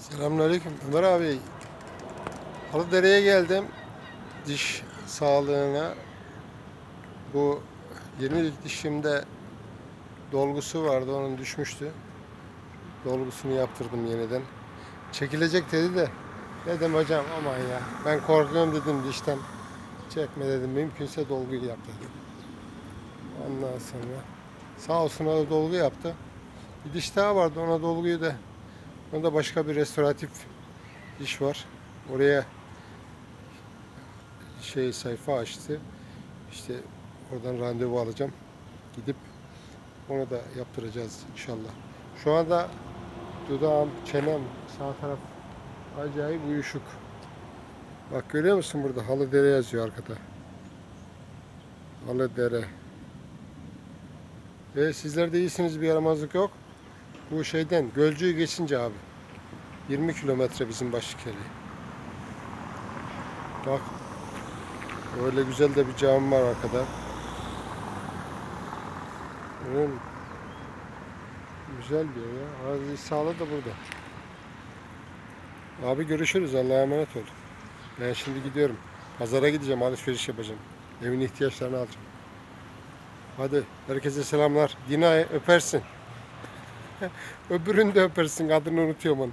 Selamünaleyküm Ömer abi. Halıdere'ye geldim. Diş sağlığına. Bu yeni dişimde dolgusu vardı onun düşmüştü. Dolgusunu yaptırdım yeniden. Çekilecek dedi de dedim hocam aman ya ben korkuyorum dedim dişten. Çekme dedim mümkünse dolguyu yap dedim. Ondan sonra sağ olsun o da dolgu yaptı. Bir diş daha vardı ona dolguyu da Onda başka bir restoratif iş var. Oraya şey sayfa açtı. İşte oradan randevu alacağım. Gidip onu da yaptıracağız inşallah. Şu anda dudağım, çenem, sağ taraf acayip uyuşuk. Bak görüyor musun burada Halıdere yazıyor arkada. Halıdere. E sizler de iyisiniz bir yaramazlık yok. Bu şeyden Gölcü'yü geçince abi. 20 kilometre bizim Başlıkeli. Bak. Öyle güzel de bir cami var arkada. Ön. Güzel diyor ya. Aziz Sağlı da burada. Abi görüşürüz. Allah'a emanet ol. Ben şimdi gidiyorum. Pazara gideceğim. Alışveriş yapacağım. Evin ihtiyaçlarını alacağım. Hadi. Herkese selamlar. Dina öpersin. Öbürünü de öpersin. Adını unutuyorum onu.